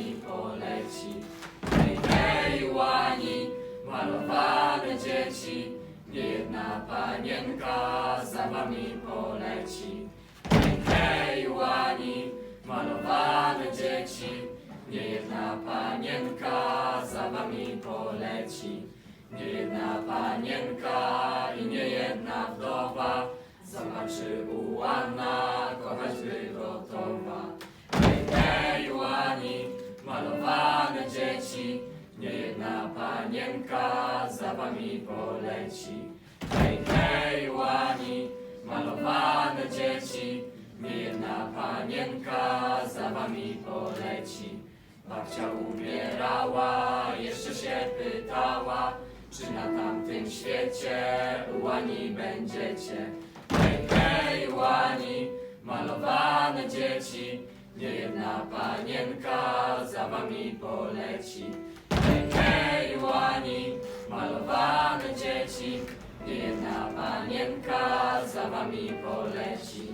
łani poleci. Hej, hej, łani, malowane dzieci, niejedna panienka za wami poleci. Hej, hej, łani, malowane dzieci, nie jedna panienka za wami poleci. nie jedna panienka i nie jedna wdowa zobaczy ułana, kochać by gotowa. Dzieci, niejedna panienka za wami poleci. Hej, hej, łani, malowane dzieci, niejedna panienka za wami poleci. Babcia umierała, jeszcze się pytała, czy na tamtym świecie łani będziecie. Hej, hej, łani, malowane dzieci, niejedna panienka za wami poleci. Hej, hej, łani, malowane dzieci, niejedna panienka za wami poleci.